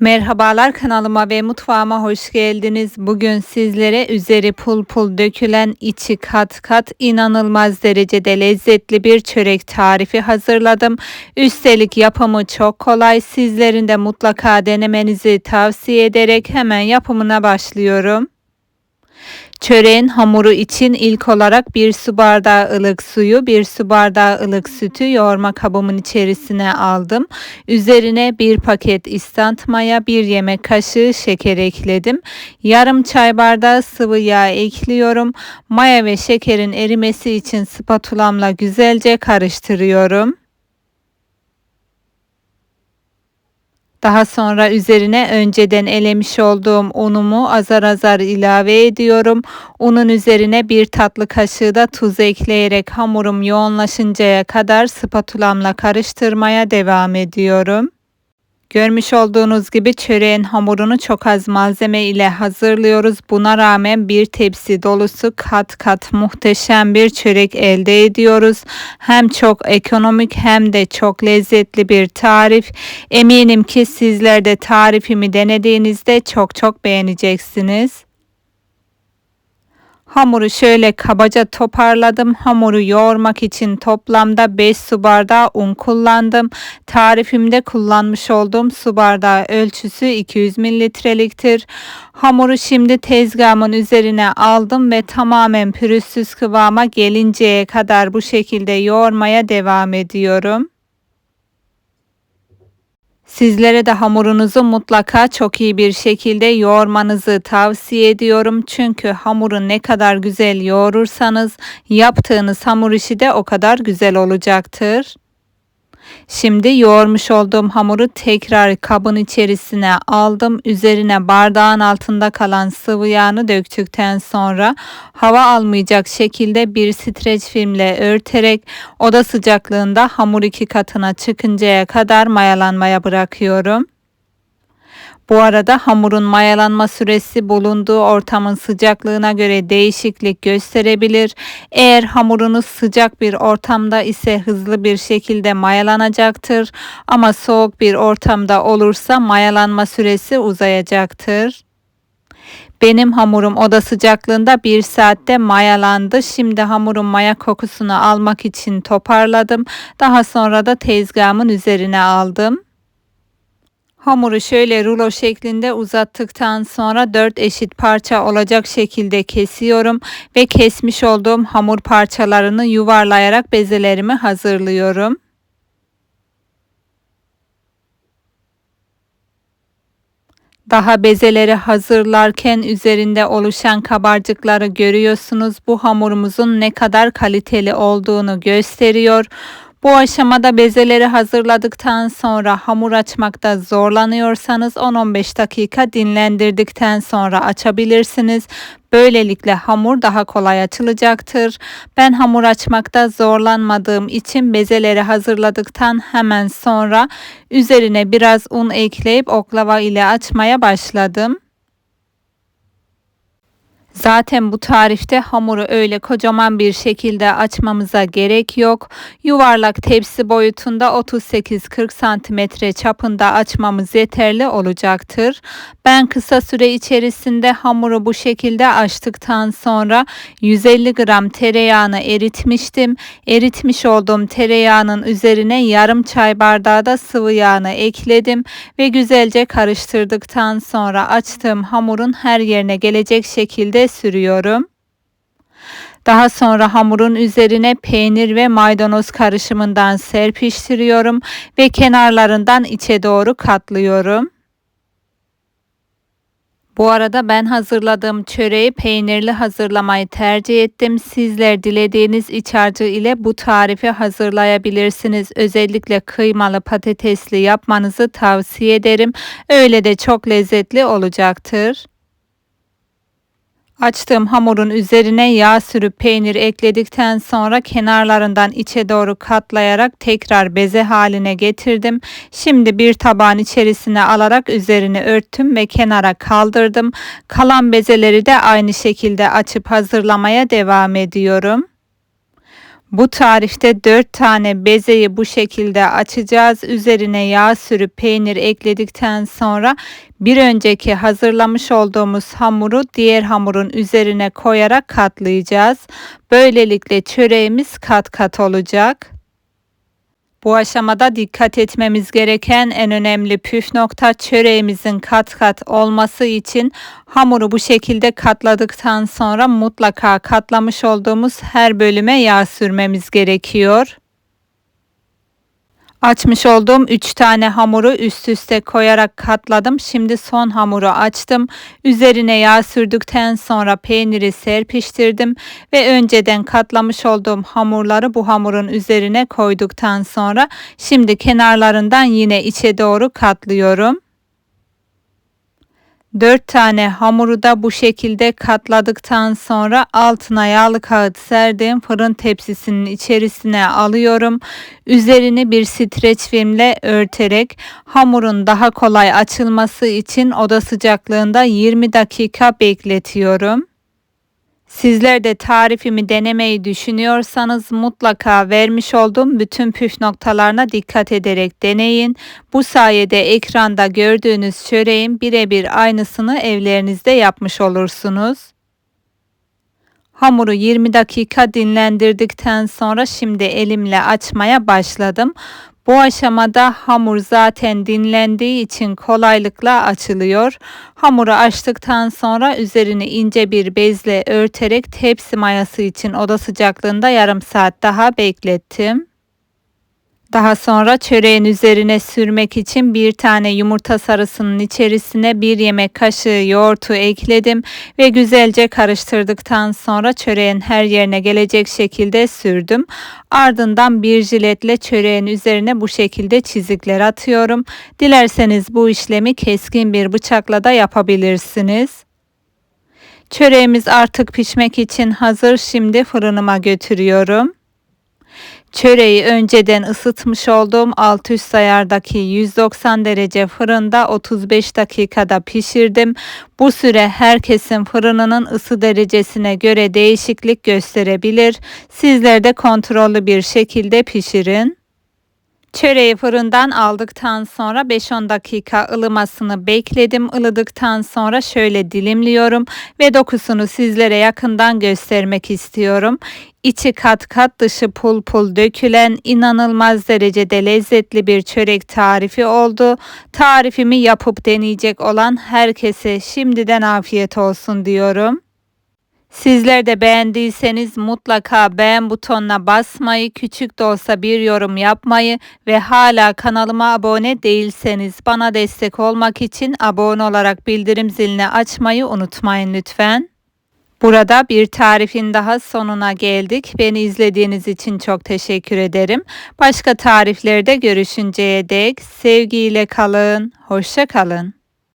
Merhabalar kanalıma ve mutfağıma hoş geldiniz. Bugün sizlere üzeri pul pul dökülen içi kat kat inanılmaz derecede lezzetli bir çörek tarifi hazırladım. Üstelik yapımı çok kolay. Sizlerin de mutlaka denemenizi tavsiye ederek hemen yapımına başlıyorum. Çöreğin hamuru için ilk olarak bir su bardağı ılık suyu, bir su bardağı ılık sütü yoğurma kabımın içerisine aldım. Üzerine bir paket istant maya, bir yemek kaşığı şeker ekledim. Yarım çay bardağı sıvı yağ ekliyorum. Maya ve şekerin erimesi için spatulamla güzelce karıştırıyorum. Daha sonra üzerine önceden elemiş olduğum unumu azar azar ilave ediyorum. Unun üzerine bir tatlı kaşığı da tuz ekleyerek hamurum yoğunlaşıncaya kadar spatulamla karıştırmaya devam ediyorum. Görmüş olduğunuz gibi çöreğin hamurunu çok az malzeme ile hazırlıyoruz. Buna rağmen bir tepsi dolusu kat kat muhteşem bir çörek elde ediyoruz. Hem çok ekonomik hem de çok lezzetli bir tarif. Eminim ki sizler de tarifimi denediğinizde çok çok beğeneceksiniz. Hamuru şöyle kabaca toparladım. Hamuru yoğurmak için toplamda 5 su bardağı un kullandım. Tarifimde kullanmış olduğum su bardağı ölçüsü 200 mililitreliktir. Hamuru şimdi tezgahımın üzerine aldım ve tamamen pürüzsüz kıvama gelinceye kadar bu şekilde yoğurmaya devam ediyorum. Sizlere de hamurunuzu mutlaka çok iyi bir şekilde yoğurmanızı tavsiye ediyorum. Çünkü hamuru ne kadar güzel yoğurursanız yaptığınız hamur işi de o kadar güzel olacaktır. Şimdi yoğurmuş olduğum hamuru tekrar kabın içerisine aldım. Üzerine bardağın altında kalan sıvı yağını döktükten sonra hava almayacak şekilde bir streç filmle örterek oda sıcaklığında hamur iki katına çıkıncaya kadar mayalanmaya bırakıyorum. Bu arada hamurun mayalanma süresi bulunduğu ortamın sıcaklığına göre değişiklik gösterebilir. Eğer hamurunuz sıcak bir ortamda ise hızlı bir şekilde mayalanacaktır. Ama soğuk bir ortamda olursa mayalanma süresi uzayacaktır. Benim hamurum oda sıcaklığında bir saatte mayalandı. Şimdi hamurun maya kokusunu almak için toparladım. Daha sonra da tezgahımın üzerine aldım. Hamuru şöyle rulo şeklinde uzattıktan sonra 4 eşit parça olacak şekilde kesiyorum ve kesmiş olduğum hamur parçalarını yuvarlayarak bezelerimi hazırlıyorum. Daha bezeleri hazırlarken üzerinde oluşan kabarcıkları görüyorsunuz. Bu hamurumuzun ne kadar kaliteli olduğunu gösteriyor. Bu aşamada bezeleri hazırladıktan sonra hamur açmakta zorlanıyorsanız 10-15 dakika dinlendirdikten sonra açabilirsiniz. Böylelikle hamur daha kolay açılacaktır. Ben hamur açmakta zorlanmadığım için bezeleri hazırladıktan hemen sonra üzerine biraz un ekleyip oklava ile açmaya başladım. Zaten bu tarifte hamuru öyle kocaman bir şekilde açmamıza gerek yok. Yuvarlak tepsi boyutunda 38-40 santimetre çapında açmamız yeterli olacaktır. Ben kısa süre içerisinde hamuru bu şekilde açtıktan sonra 150 gram tereyağını eritmiştim. Eritmiş olduğum tereyağının üzerine yarım çay bardağı da sıvı yağını ekledim ve güzelce karıştırdıktan sonra açtığım hamurun her yerine gelecek şekilde sürüyorum. Daha sonra hamurun üzerine peynir ve maydanoz karışımından serpiştiriyorum ve kenarlarından içe doğru katlıyorum. Bu arada ben hazırladığım çöreği peynirli hazırlamayı tercih ettim. Sizler dilediğiniz iç harcı ile bu tarifi hazırlayabilirsiniz. Özellikle kıymalı patatesli yapmanızı tavsiye ederim. Öyle de çok lezzetli olacaktır. Açtığım hamurun üzerine yağ sürüp peynir ekledikten sonra kenarlarından içe doğru katlayarak tekrar beze haline getirdim. Şimdi bir tabağın içerisine alarak üzerini örttüm ve kenara kaldırdım. Kalan bezeleri de aynı şekilde açıp hazırlamaya devam ediyorum. Bu tarifte 4 tane bezeyi bu şekilde açacağız. Üzerine yağ sürüp peynir ekledikten sonra bir önceki hazırlamış olduğumuz hamuru diğer hamurun üzerine koyarak katlayacağız. Böylelikle çöreğimiz kat kat olacak. Bu aşamada dikkat etmemiz gereken en önemli püf nokta çöreğimizin kat kat olması için hamuru bu şekilde katladıktan sonra mutlaka katlamış olduğumuz her bölüme yağ sürmemiz gerekiyor. Açmış olduğum 3 tane hamuru üst üste koyarak katladım. Şimdi son hamuru açtım. Üzerine yağ sürdükten sonra peyniri serpiştirdim ve önceden katlamış olduğum hamurları bu hamurun üzerine koyduktan sonra şimdi kenarlarından yine içe doğru katlıyorum. 4 tane hamuru da bu şekilde katladıktan sonra altına yağlı kağıt serdiğim fırın tepsisinin içerisine alıyorum. Üzerini bir streç filmle örterek hamurun daha kolay açılması için oda sıcaklığında 20 dakika bekletiyorum. Sizler de tarifimi denemeyi düşünüyorsanız mutlaka vermiş olduğum bütün püf noktalarına dikkat ederek deneyin. Bu sayede ekranda gördüğünüz çöreğin birebir aynısını evlerinizde yapmış olursunuz. Hamuru 20 dakika dinlendirdikten sonra şimdi elimle açmaya başladım. Bu aşamada hamur zaten dinlendiği için kolaylıkla açılıyor. Hamuru açtıktan sonra üzerini ince bir bezle örterek tepsi mayası için oda sıcaklığında yarım saat daha beklettim. Daha sonra çöreğin üzerine sürmek için bir tane yumurta sarısının içerisine bir yemek kaşığı yoğurtu ekledim ve güzelce karıştırdıktan sonra çöreğin her yerine gelecek şekilde sürdüm. Ardından bir jiletle çöreğin üzerine bu şekilde çizikler atıyorum. Dilerseniz bu işlemi keskin bir bıçakla da yapabilirsiniz. Çöreğimiz artık pişmek için hazır. Şimdi fırınıma götürüyorum. Çöreği önceden ısıtmış olduğum alt üst ayardaki 190 derece fırında 35 dakikada pişirdim. Bu süre herkesin fırınının ısı derecesine göre değişiklik gösterebilir. Sizler de kontrollü bir şekilde pişirin. Çöreği fırından aldıktan sonra 5-10 dakika ılımasını bekledim. Ilıdıktan sonra şöyle dilimliyorum ve dokusunu sizlere yakından göstermek istiyorum. İçi kat kat dışı pul pul dökülen inanılmaz derecede lezzetli bir çörek tarifi oldu. Tarifimi yapıp deneyecek olan herkese şimdiden afiyet olsun diyorum. Sizler de beğendiyseniz mutlaka beğen butonuna basmayı, küçük de olsa bir yorum yapmayı ve hala kanalıma abone değilseniz bana destek olmak için abone olarak bildirim zilini açmayı unutmayın lütfen. Burada bir tarifin daha sonuna geldik. Beni izlediğiniz için çok teşekkür ederim. Başka tariflerde görüşünceye dek sevgiyle kalın, hoşça kalın.